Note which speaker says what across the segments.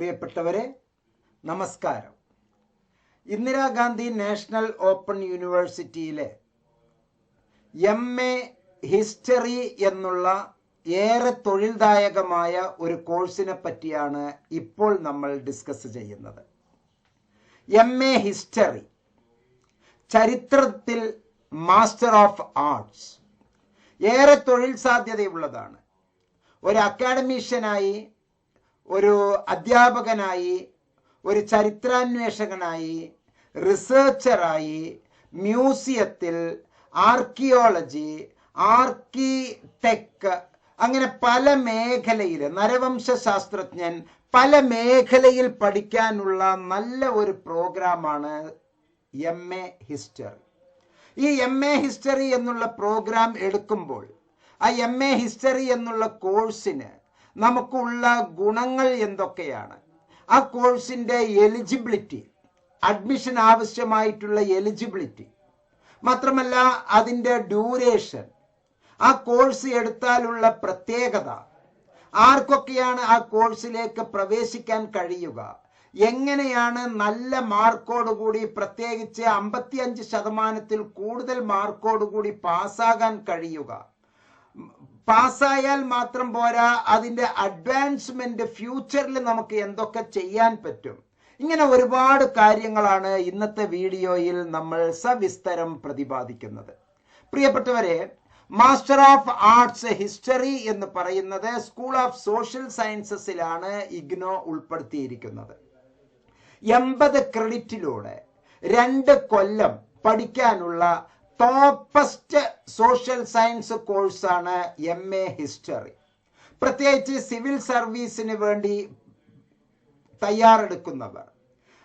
Speaker 1: പ്രിയപ്പെട്ടവരെ നമസ്കാരം. Indira Gandhi national open യൂണിവേഴ്സിറ്റിയിലെ എം എ ഹിസ്റ്ററി എന്നുള്ള ഏറെ തൊഴിൽദായകമായ ഒരു കോഴ്സിനെ പറ്റിയാണ് ഇപ്പോൾ നമ്മൾ ഡിസ്കസ് ചെയ്യുന്നത്. എം എ ഹിസ്റ്ററി ചരിത്രത്തിൽ മാസ്റ്റർ ഓഫ് ആർട്സ് ഏറെ തൊഴിൽ സാധ്യതയുള്ളതാണ്. ഒരു അക്കാഡമീഷ്യനായി ഒരു അധ്യാപകനായി ഒരു ചരിത്രാന്വേഷകനായി റിസർച്ചറായി മ്യൂസിയത്തിൽ ആർക്കിയോളജി ആർക്കിടെക് അങ്ങനെ പല മേഖലയിൽ നരവംശ ശാസ്ത്രജ്ഞൻ പല മേഖലയിൽ പഠിക്കാനുള്ള നല്ല ഒരു പ്രോഗ്രാമാണ് എം എ ഹിസ്റ്ററി ഈ എം എ ഹിസ്റ്ററി എന്നുള്ള പ്രോഗ്രാം എടുക്കുമ്പോൾ ആ എം എ ഹിസ്റ്ററി എന്നുള്ള കോഴ്സിന് നമുക്കുള്ള ഗുണങ്ങൾ എന്തൊക്കെയാണ്? ആ കോഴ്സിന്റെ എലിജിബിലിറ്റി അഡ്മിഷൻ ആവശ്യമായിട്ടുള്ള എലിജിബിലിറ്റി. മാത്രമല്ല അതിന്റെ ഡ്യൂറേഷൻ. ആ കോഴ്സ് എടുത്താലുള്ള പ്രത്യേകത ആർക്കൊക്കെയാണ് ആ കോഴ്സിലേക്ക് പ്രവേശിക്കാൻ കഴിയുക? എങ്ങനെയാണ് നല്ല മാർക്കോടുകൂടി പ്രത്യേകിച്ച് അമ്പത്തിയഞ്ച് ശതമാനത്തിൽ കൂടുതൽ മാർക്കോടുകൂടി പാസ്സാകാൻ കഴിയുക? പാസ്സായാൽ മാത്രം പോരാ അതിന്റെ അഡ്വാൻസ്മെന്റ് ഫ്യൂച്ചറിൽ നമുക്ക് എന്തൊക്കെ ചെയ്യാൻ പറ്റും. ഇങ്ങനെ ഒരുപാട് കാര്യങ്ങളാണ് ഇന്നത്തെ വീഡിയോയിൽ നമ്മൾ സവിസ്തരം പ്രതിപാദിക്കുന്നത്. പ്രിയപ്പെട്ടവരെ മാസ്റ്റർ ഓഫ് ആർട്സ് ഹിസ്റ്ററി എന്ന് പറയുന്നത് സ്കൂൾ ഓഫ് സോഷ്യൽ സയൻസസിലാണ് ഇഗ്നോ ഉൾപ്പെടുത്തിയിരിക്കുന്നത്. എൺപത് ക്രെഡിറ്റിലൂടെ രണ്ട് കൊല്ലം പഠിക്കാനുള്ള ടോപ്പസ്റ്റ് സോഷ്യൽ സയൻസ് കോഴ്സാണ് എം എ ഹിസ്റ്ററി. പ്രത്യേകിച്ച് സിവിൽ സർവീസിന് വേണ്ടി തയ്യാറെടുക്കുന്നവർ.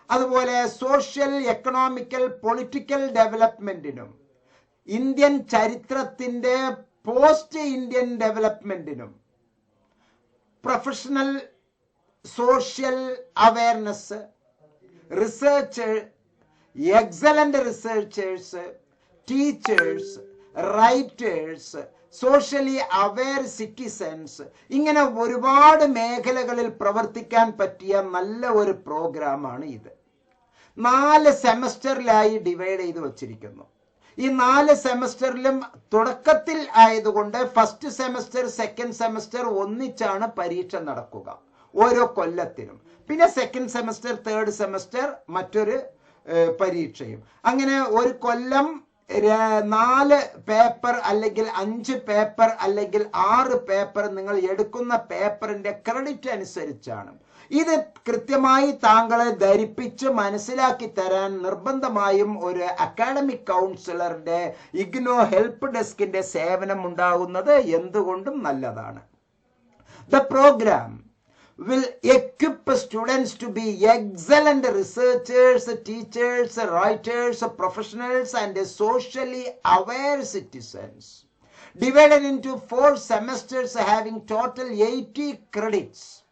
Speaker 1: അതുപോലെ സോഷ്യൽ എക്കണോമിക്കൽ പൊളിറ്റിക്കൽ ഡെവലപ്മെന്റിനും ഇന്ത്യൻ ചരിത്രത്തിന്റെ post Indian ഡെവലപ്മെന്റിനും professional social awareness research excellent researchers teachers writers socially aware citizens ഇങ്ങനെ ഒരുപാട് മേഖലകളിൽ പ്രവർത്തിക്കാൻ പറ്റിയ നല്ല ഒരു പ്രോഗ്രാമാണ് ഇത്. നാല് സെമസ്റ്ററിലായി ഡിവൈഡ് ചെയ്ത് വച്ചിരിക്കുന്നു. ഈ നാല് സെമസ്റ്ററിലും തുടക്കത്തിൽ ആയതുകൊണ്ട് ഫസ്റ്റ് സെമസ്റ്റർ സെക്കൻഡ് സെമസ്റ്റർ ഒന്നിച്ചാണ് പരീക്ഷ നടക്കുക. ഓരോ കൊല്ലത്തിനും. പിന്നെ സെക്കൻഡ് സെമസ്റ്റർ തേർഡ് സെമസ്റ്റർ മറ്റൊരു പരീക്ഷയും. അങ്ങനെ ഒരു കൊല്ലം നാല് പേപ്പർ അല്ലെങ്കിൽ അഞ്ച് പേപ്പർ അല്ലെങ്കിൽ ആറ് പേപ്പർ നിങ്ങൾ എടുക്കുന്ന പേപ്പറിന്റെ ക്രെഡിറ്റ് അനുസരിച്ചാണ്. ഇത് കൃത്യമായി താങ്കളെ ധരിപ്പിച്ച് മനസ്സിലാക്കി തരാൻ നിർബന്ധമായും ഒരു അക്കാഡമിക് കൗൺസിലറുടെ ഇഗ്നോ ഹെൽപ്പ് ഡെസ്കിന്റെ സേവനം ഉണ്ടാകുന്നത് എന്തുകൊണ്ടും നല്ലതാണ്. The program. will equip students to be excellent researchers, teachers, writers, professionals, and socially aware citizens. Divided into four semesters having total 80 credits.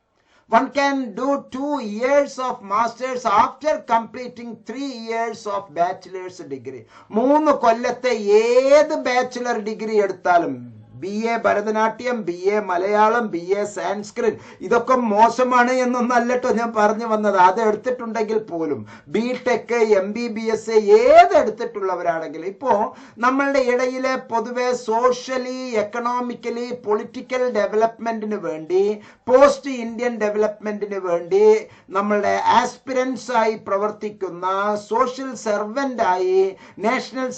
Speaker 1: One can do two years of masters after completing three years of bachelor's degree. മൂന്ന് കൊല്ലത്തെ ഏത് bachelor degree എടുത്താലും B A Bharatanatyam B A Malayalam B A Sanskrit ഇതൊക്കെ മോശമാണ് എന്നൊന്നല്ലട്ടോ ഞാൻ പറഞ്ഞു വന്നത്. അത് എടുത്തിട്ടുണ്ടെങ്കിൽ പോലും B tech M B B S ഏത് എടുത്തിട്ടുള്ളവരാണെങ്കിലും ഇപ്പോ നമ്മളുടെ ഇടയിലെ പൊതുവെ സോഷ്യലി എക്കണോമിക്കലി പൊളിറ്റിക്കൽ ഡെവലപ്മെന്റിന് വേണ്ടി പോസ്റ്റ് ഇന്ത്യൻ ഡെവലപ്മെന്റിന് വേണ്ടി നമ്മളുടെ ആസ്പിരൻസ് ആയി പ്രവർത്തിക്കുന്ന സോഷ്യൽ സെർവന്റ് ആയി നാഷണൽ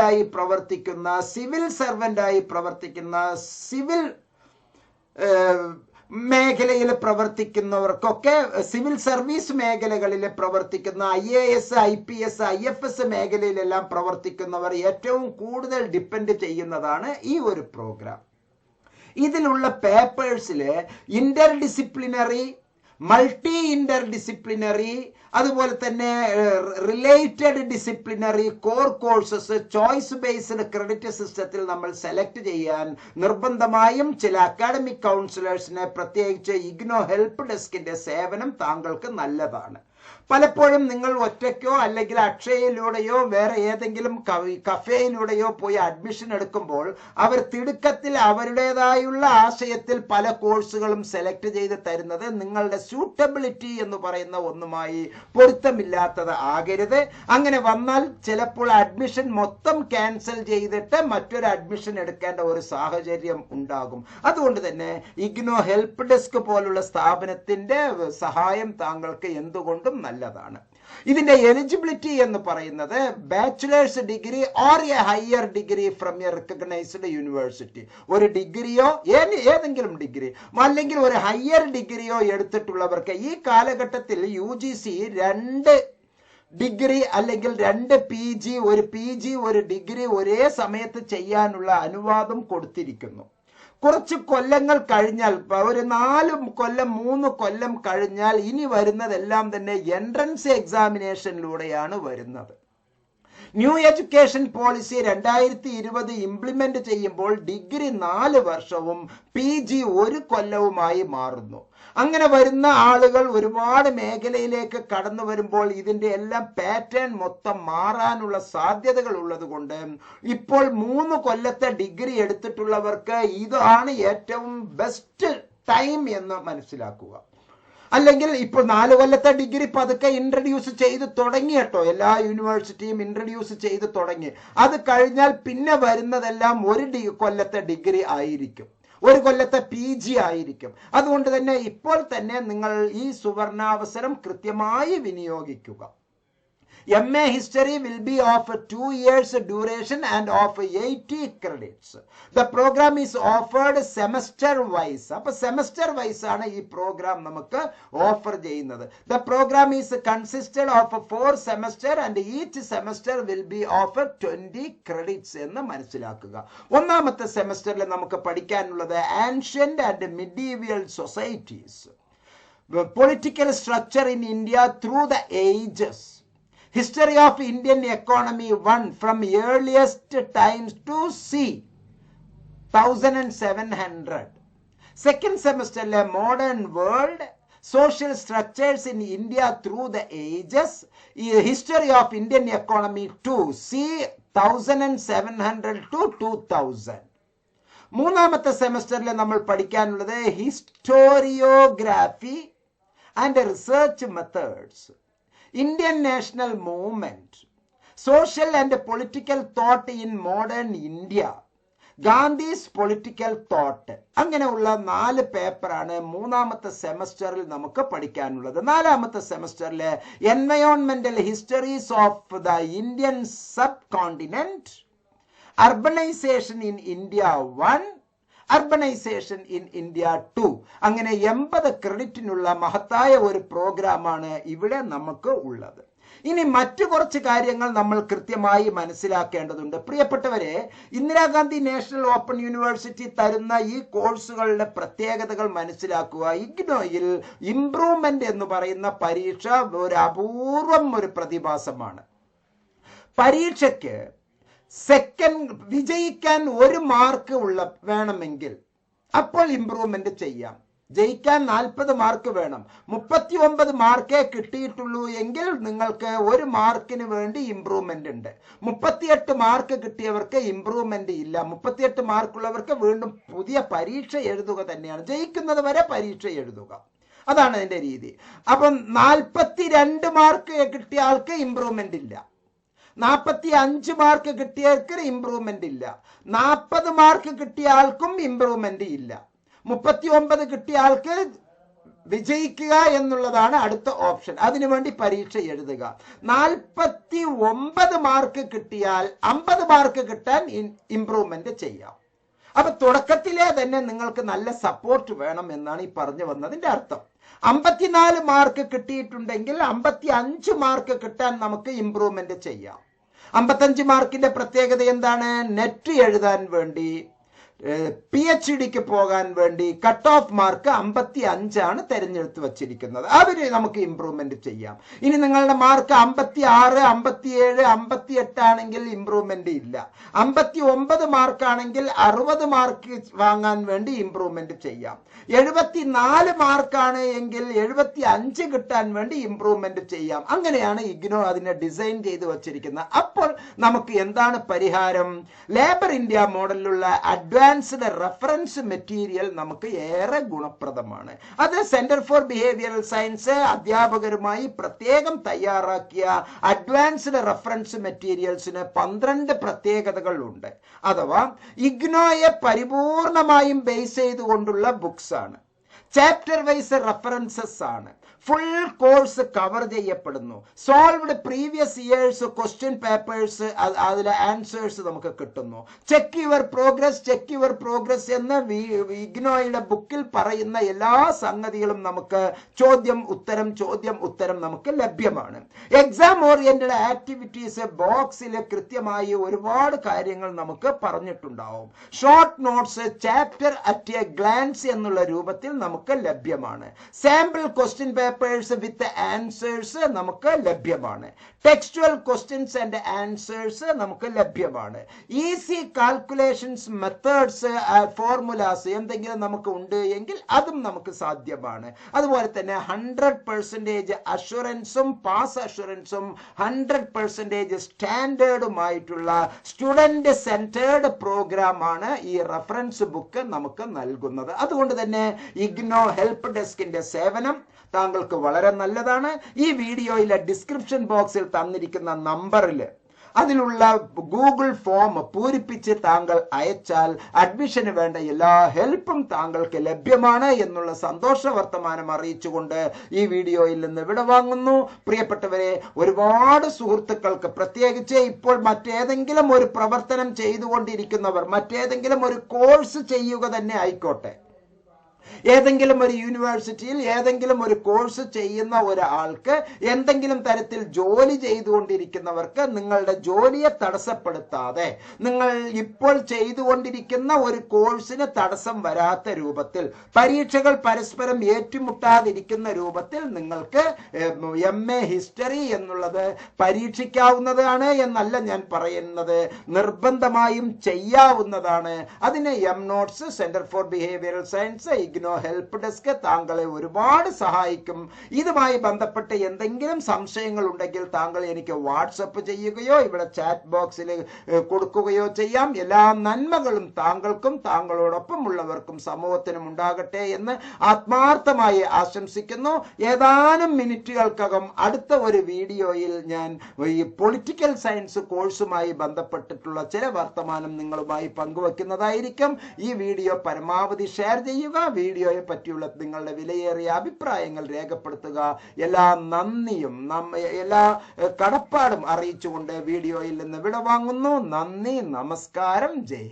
Speaker 1: ആയി പ്രവർത്തിക്കുന്ന സിവിൽ സെർവന്റ് ആയി പ്രവർത്തിക്കുന്ന സിവിൽ മേഖലയിൽ പ്രവർത്തിക്കുന്നവർക്കൊക്കെ സിവിൽ സർവീസ് മേഖലകളിൽ പ്രവർത്തിക്കുന്ന I A S I P S I F S മേഖലയിലെല്ലാം പ്രവർത്തിക്കുന്നവർ ഏറ്റവും കൂടുതൽ ഡിപ്പെൻഡ് ചെയ്യുന്നതാണ് ഈ ഒരു പ്രോഗ്രാം. ഇതിലുള്ള പേപ്പേഴ്സിൽ interdisciplinary multi interdisciplinary അതുപോലെ തന്നെ related disciplinary core courses choice based credit സിസ്റ്റത്തിൽ നമ്മൾ സെലക്ട് ചെയ്യാൻ നിർബന്ധമായും ചില അക്കാഡമിക് കൗൺസിലേഴ്സിനെ പ്രത്യേകിച്ച് ഇഗ്നോ ഹെൽപ്പ് ഡെസ്കിന്റെ സേവനം താങ്കൾക്ക് നല്ലതാണ്. പലപ്പോഴും നിങ്ങൾ ഒറ്റയ്ക്കോ അല്ലെങ്കിൽ അക്ഷയയിലൂടെയോ വേറെ ഏതെങ്കിലും കഫേയിലൂടെയോ പോയി അഡ്മിഷൻ എടുക്കുമ്പോൾ അവർ തിടുക്കത്തിൽ അവരുടേതായുള്ള ആശയത്തിൽ പല കോഴ്സുകളും സെലക്ട് ചെയ്ത് തരുന്നത് നിങ്ങളുടെ സ്യൂട്ടബിലിറ്റി എന്ന് പറയുന്ന ഒന്നുമായി പൊരുത്തമില്ലാത്തത് ആകരുത്. അങ്ങനെ വന്നാൽ ചിലപ്പോൾ അഡ്മിഷൻ മൊത്തം ക്യാൻസൽ ചെയ്തിട്ട് മറ്റൊരു അഡ്മിഷൻ എടുക്കേണ്ട ഒരു സാഹചര്യം ഉണ്ടാകും. അതുകൊണ്ട് തന്നെ ഇഗ്നോ ഹെൽപ്പ് ഡെസ്ക് പോലുള്ള സ്ഥാപനത്തിന്റെ സഹായം താങ്കൾക്ക് എന്തുകൊണ്ടും നല്ലതാണ്. ഇതിന്റെ എലിജിബിലിറ്റി എന്ന് പറയുന്നത് bachelor's degree or a higher degree from a recognised university ഒരു ഡിഗ്രിയോ ഏതെങ്കിലും ഡിഗ്രി അല്ലെങ്കിൽ ഒരു ഹയർ ഡിഗ്രിയോ എടുത്തിട്ടുള്ളവർക്ക് ഈ കാലഘട്ടത്തിൽ യു ജി സി രണ്ട് ഡിഗ്രി അല്ലെങ്കിൽ രണ്ട് പി ജി ഒരു പി ജി ഒരു ഡിഗ്രി ഒരേ സമയത്ത് ചെയ്യാനുള്ള അനുവാദം കൊടുത്തിരിക്കുന്നു. കുറച്ച് കൊല്ലങ്ങൾ കഴിഞ്ഞാൽ ഒരു നാല് കൊല്ലം മൂന്ന് കൊല്ലം കഴിഞ്ഞാൽ ഇനി വരുന്നതെല്ലാം തന്നെ എൻട്രൻസ് എക്സാമിനേഷനിലൂടെയാണ് വരുന്നത്. ന്യൂ എഡ്യൂക്കേഷൻ പോളിസി രണ്ടായിരത്തി ഇരുപത് ഇംപ്ലിമെന്റ് ചെയ്യുമ്പോൾ ഡിഗ്രി നാല് വർഷവും പി ജി ഒരു കൊല്ലവുമായി മാറുന്നു. അങ്ങനെ വരുന്ന ആളുകൾ ഒരുപാട് മേഖലയിലേക്ക് കടന്നു വരുമ്പോൾ ഇതിന്റെ എല്ലാം പാറ്റേൺ മൊത്തം മാറാനുള്ള സാധ്യതകൾ ഉള്ളത് കൊണ്ട് ഇപ്പോൾ മൂന്ന് കൊല്ലത്തെ ഡിഗ്രി എടുത്തിട്ടുള്ളവർക്ക് ഇതാണ് ഏറ്റവും ബെസ്റ്റ് ടൈം എന്ന് മനസ്സിലാക്കുക. അല്ലെങ്കിൽ ഇപ്പോൾ നാല് കൊല്ലത്തെ ഡിഗ്രി പതുക്കെ ഇൻട്രഡ്യൂസ് ചെയ്ത് തുടങ്ങി കേട്ടോ. എല്ലാ യൂണിവേഴ്സിറ്റിയും ഇൻട്രഡ്യൂസ് ചെയ്ത് തുടങ്ങി. അത് കഴിഞ്ഞാൽ പിന്നെ വരുന്നതെല്ലാം ഒരു ഡി കൊല്ലത്തെ ഡിഗ്രി ആയിരിക്കും. ഒരു കൊല്ലത്തെ പി ജി ആയിരിക്കും. അതുകൊണ്ട് തന്നെ ഇപ്പോൾ തന്നെ നിങ്ങൾ ഈ സുവർണാവസരം കൃത്യമായി വിനിയോഗിക്കുക. M A history will be of two years duration and of eighty credits the programme is offered semester wise അപ്പൊ സെമസ്റ്റർ വൈസ് ആണ് ഈ പ്രോഗ്രാം നമുക്ക് ഓഫർ ചെയ്യുന്നത്. The programme is consisted of four semester and each semester will be offer twenty credits എന്ന് മനസ്സിലാക്കുക. ഒന്നാമത്തെ സെമസ്റ്ററിൽ നമുക്ക് പഠിക്കാനുള്ളത് ancient and medieval societies political structure in India through the ages history of indian economy one from earliest times to c 1700 second semester le modern world social structures in india through the ages history of indian economy 2, c 1700 to 2000 മൂന്നാമത്തെ സെമസ്റ്ററിൽ നമ്മൾ പഠിക്കാനുള്ളത് historiography and research methods Indian national movement social and political thought in modern India Gandhi's political thought അങ്ങനെയുള്ള നാല് പേപ്പറാണ് മൂന്നാമത്തെ സെമസ്റ്ററിൽ നമുക്ക് പഠിക്കാനുള്ളത്. നാലാമത്തെ സെമസ്റ്ററിൽ എൻവയോൺമെന്റൽ histories of the Indian subcontinent urbanisation in India one urbanisation in India two അങ്ങനെ എൺപത് ക്രെഡിറ്റിനുള്ള മഹത്തായ ഒരു പ്രോഗ്രാമാണ് ഇവിടെ നമുക്ക് ഉള്ളത്. ഇനി മറ്റു കുറച്ച് കാര്യങ്ങൾ നമ്മൾ കൃത്യമായി മനസ്സിലാക്കേണ്ടതുണ്ട്. പ്രിയപ്പെട്ടവരെ ഇന്ദിരാഗാന്ധി നാഷണൽ ഓപ്പൺ യൂണിവേഴ്സിറ്റി തരുന്ന ഈ കോഴ്സുകളുടെ പ്രത്യേകതകൾ മനസ്സിലാക്കുക. ഇഗ്നോയിൽ ഇംപ്രൂവ്മെന്റ് എന്ന് പറയുന്ന പരീക്ഷ ഒരു അപൂർവം ഒരു പ്രതിഭാസമാണ്. പരീക്ഷയ്ക്ക് സെക്കൻഡ് വിജയിക്കാൻ ഒരു മാർക്ക് ഉള്ള വേണമെങ്കിൽ അപ്പോൾ ഇംപ്രൂവ്മെന്റ് ചെയ്യാം. ജയിക്കാൻ നാൽപ്പത് മാർക്ക് വേണം. മുപ്പത്തി ഒമ്പത് മാർക്കേ കിട്ടിയിട്ടുള്ളൂ എങ്കിൽ നിങ്ങൾക്ക് ഒരു മാർക്കിന് വേണ്ടി ഇമ്പ്രൂവ്മെന്റ് ഉണ്ട്. മുപ്പത്തിയെട്ട് മാർക്ക് കിട്ടിയവർക്ക് ഇമ്പ്രൂവ്മെന്റ് ഇല്ല. മുപ്പത്തിയെട്ട് മാർക്കുള്ളവർക്ക് വീണ്ടും പുതിയ പരീക്ഷ എഴുതുക തന്നെയാണ്. ജയിക്കുന്നത് വരെ പരീക്ഷ എഴുതുക. അതാണ് അതിന്റെ രീതി. അപ്പം നാൽപ്പത്തി രണ്ട് മാർക്ക് കിട്ടിയ ആൾക്ക് ഇമ്പ്രൂവ്മെന്റ് ഇല്ല. നാൽപ്പത്തി അഞ്ച് മാർക്ക് കിട്ടിയവർക്ക് ഇംപ്രൂവ്മെന്റ് ഇല്ല. നാൽപ്പത് മാർക്ക് കിട്ടിയ ആൾക്കും ഇംപ്രൂവ്മെന്റ് ഇല്ല. മുപ്പത്തി ഒമ്പത് കിട്ടിയ ആൾക്ക് വിജയിക്കുക എന്നുള്ളതാണ് അടുത്ത ഓപ്ഷൻ അതിനുവേണ്ടി പരീക്ഷ എഴുതുക. നാൽപ്പത്തി ഒമ്പത് മാർക്ക് കിട്ടിയാൽ അമ്പത് മാർക്ക് കിട്ടാൻ ഇംപ്രൂവ്മെന്റ് ചെയ്യാം. അപ്പൊ തുടക്കത്തിലെ തന്നെ നിങ്ങൾക്ക് നല്ല സപ്പോർട്ട് വേണം എന്നാണ് ഈ പറഞ്ഞു വന്നതിന്റെ അർത്ഥം. അമ്പത്തിനാല് മാർക്ക് കിട്ടിയിട്ടുണ്ടെങ്കിൽ അമ്പത്തി അഞ്ച് മാർക്ക് കിട്ടാൻ നമുക്ക് ഇംപ്രൂവ്മെന്റ് ചെയ്യാം. അമ്പത്തഞ്ച് മാർക്കിന്റെ പ്രത്യേകത എന്താണ്? നെറ്റ് എഴുതാൻ വേണ്ടി പി എച്ച് ഡിക്ക് പോകാൻ വേണ്ടി കട്ട് ഓഫ് മാർക്ക് അമ്പത്തി അഞ്ചാണ് തെരഞ്ഞെടുത്ത് വച്ചിരിക്കുന്നത്. അവർ നമുക്ക് ഇമ്പ്രൂവ്മെന്റ് ചെയ്യാം. ഇനി നിങ്ങളുടെ മാർക്ക് അമ്പത്തി ആറ് അമ്പത്തി ഏഴ് അമ്പത്തി എട്ട് ആണെങ്കിൽ ഇമ്പ്രൂവ്മെന്റ് ഇല്ല. അമ്പത്തി ഒമ്പത് മാർക്കാണെങ്കിൽ അറുപത് മാർക്ക് വാങ്ങാൻ വേണ്ടി ഇമ്പ്രൂവ്മെന്റ് ചെയ്യാം. എഴുപത്തി നാല് മാർക്കാണ് എങ്കിൽ എഴുപത്തി അഞ്ച് കിട്ടാൻ വേണ്ടി ഇമ്പ്രൂവ്മെന്റ് ചെയ്യാം. അങ്ങനെയാണ് ഇഗ്നോ അതിനെ ഡിസൈൻ ചെയ്ത് വച്ചിരിക്കുന്നത്. അപ്പോൾ നമുക്ക് എന്താണ് പരിഹാരം? ലേബർ ഇന്ത്യ മോഡലിലുള്ള അഡ്വാൻസ്ഡ് റെഫറൻസ് മെറ്റീരിയൽ നമുക്ക് ഏറെ ഗുണപ്രദമാണ്. അത് സെന്റർ ഫോർ ബിഹേവിയറൽ സയൻസ് അധ്യാപകരുമായി പ്രത്യേകം തയ്യാറാക്കിയ അഡ്വാൻസ്ഡ് റെഫറൻസ് മെറ്റീരിയൽസിന് പന്ത്രണ്ട് പ്രത്യേകതകൾ ഉണ്ട് അഥവാ ഇഗ്നോയെ പരിപൂർണമായും ബേസ് ചെയ്തുകൊണ്ടുള്ള ബുക്സ് ആണ്. ചാപ്റ്റർ വൈസ് റെഫറൻസസ് ആണ്. ഫുൾ കോഴ്സ് കവർ ചെയ്യപ്പെടുന്നു. Solved previous years question papers അതിലെ ആൻസേഴ്സ് നമുക്ക് കിട്ടുന്നു. Check your progress check your progress എന്ന് ഇഗ്നോയുടെ ബുക്കിൽ പറയുന്ന എല്ലാ സംഗതികളും നമുക്ക് ചോദ്യം ഉത്തരം ചോദ്യം ഉത്തരം നമുക്ക് ലഭ്യമാണ്. എക്സാം ഓറിയന്റഡ് ആക്ടിവിറ്റീസ് ബോക്സിൽ കൃത്യമായി ഒരുപാട് കാര്യങ്ങൾ നമുക്ക് പറഞ്ഞിട്ടുണ്ടാവും. Short notes chapter at a glance എന്നുള്ള രൂപത്തിൽ നമുക്ക് ലഭ്യമാണ്. Sample question papers with answers നമുക്ക് ലഭ്യമാണ്. ടെക്സ്റ്റുവൽ ക്വസ്റ്റ്യൻസ് ആൻഡ് ആൻസേഴ്സ് നമുക്ക് ലഭ്യമാണ്. ഈസി കാൽക്കുലേഷൻസ് മെത്തേഡ്സ് ഫോർമുലാസ് എന്തെങ്കിലും നമുക്ക് ഉണ്ട് എങ്കിൽ അതും നമുക്ക് സാധ്യമാണ്. അതുപോലെ തന്നെ ഹൺഡ്രഡ് പെർസെന്റേജ് അഷുറൻസും പാസ് അഷുറൻസും ഹൺഡ്രഡ് പെർസെന്റേജ് സ്റ്റാൻഡേർഡുമായിട്ടുള്ള സ്റ്റുഡന്റ് സെന്റേർഡ് പ്രോഗ്രാമാണ് ഈ റെഫറൻസ് ബുക്ക് നമുക്ക് നൽകുന്നത്. അതുകൊണ്ട് തന്നെ ഇഗ്നോ ഹെൽപ്പ് ഡെസ്കിന്റെ സേവനം താങ്കൾക്ക് വളരെ നല്ലതാണ് ഈ വീഡിയോയിലെ ഡിസ്ക്രിപ്ഷൻ ബോക്സിൽ തന്നിരിക്കുന്ന നമ്പറിൽ അതിലുള്ള ഗൂഗിൾ ഫോം പൂരിപ്പിച്ച് താങ്കൾ അയച്ചാൽ അഡ്മിഷന് വേണ്ട എല്ലാ ഹെൽപ്പും താങ്കൾക്ക് ലഭ്യമാണ് എന്നുള്ള സന്തോഷ വർത്തമാനം അറിയിച്ചുകൊണ്ട് ഈ വീഡിയോയിൽ നിന്ന് വിട വാങ്ങുന്നു. പ്രിയപ്പെട്ടവരെ ഒരുപാട് സുഹൃത്തുക്കൾക്ക് പ്രത്യേകിച്ച് ഇപ്പോൾ മറ്റേതെങ്കിലും ഒരു പ്രവർത്തനം ചെയ്തുകൊണ്ടിരിക്കുന്നവർ മറ്റേതെങ്കിലും ഒരു കോഴ്സ് ചെയ്യുക തന്നെ ആയിക്കോട്ടെ. ഏതെങ്കിലും ഒരു യൂണിവേഴ്സിറ്റിയിൽ ഏതെങ്കിലും ഒരു കോഴ്സ് ചെയ്യുന്ന ഒരാൾക്ക് എന്തെങ്കിലും തരത്തിൽ ജോലി ചെയ്തുകൊണ്ടിരിക്കുന്നവർക്ക് നിങ്ങളുടെ ജോലിയെ തടസ്സപ്പെടുത്താതെ നിങ്ങൾ ഇപ്പോൾ ചെയ്തുകൊണ്ടിരിക്കുന്ന ഒരു കോഴ്സിന് തടസ്സം വരാത്ത രൂപത്തിൽ പരീക്ഷകൾ പരസ്പരം ഏറ്റുമുട്ടാതിരിക്കുന്ന രൂപത്തിൽ നിങ്ങൾക്ക് എം എ ഹിസ്റ്ററി എന്നുള്ളത് പരീക്ഷിക്കാവുന്നതാണ് എന്നല്ല ഞാൻ പറയുന്നത്. നിർബന്ധമായും ചെയ്യാവുന്നതാണ്. അതിന് M notes centre for behavioural science IGNOU help desk താങ്കളെ ഒരുപാട് സഹായിക്കും. ഇതുമായി ബന്ധപ്പെട്ട് എന്തെങ്കിലും സംശയങ്ങൾ ഉണ്ടെങ്കിൽ താങ്കൾ എനിക്ക് വാട്സപ്പ് ചെയ്യുകയോ ഇവിടെ ചാറ്റ് ബോക്സിൽ കൊടുക്കുകയോ ചെയ്യാം. എല്ലാ നന്മകളും താങ്കൾക്കും താങ്കളോടൊപ്പം ഉള്ളവർക്കും സമൂഹത്തിനും ഉണ്ടാകട്ടെ എന്ന് ആത്മാർത്ഥമായി ആശംസിക്കുന്നു. ഏതാനും മിനിറ്റുകൾക്കകം അടുത്ത ഒരു വീഡിയോയിൽ ഞാൻ ഈ പൊളിറ്റിക്കൽ സയൻസ് കോഴ്സുമായി ബന്ധപ്പെട്ടിട്ടുള്ള ചില വർത്തമാനം നിങ്ങളുമായി പങ്കുവെക്കുന്നതായിരിക്കും. ഈ വീഡിയോ പരമാവധി ഷെയർ ചെയ്യുക. വീഡിയോയെ പറ്റിയുള്ള നിങ്ങളുടെ വിലയേറിയ അഭിപ്രായങ്ങൾ രേഖപ്പെടുത്തുക. എല്ലാ നന്ദിയും എല്ലാ കടപ്പാടും അറിയിച്ചുകൊണ്ട് വീഡിയോയിൽ നിന്ന് വിടവാങ്ങുന്നു. നന്ദി നമസ്കാരം. ജയ്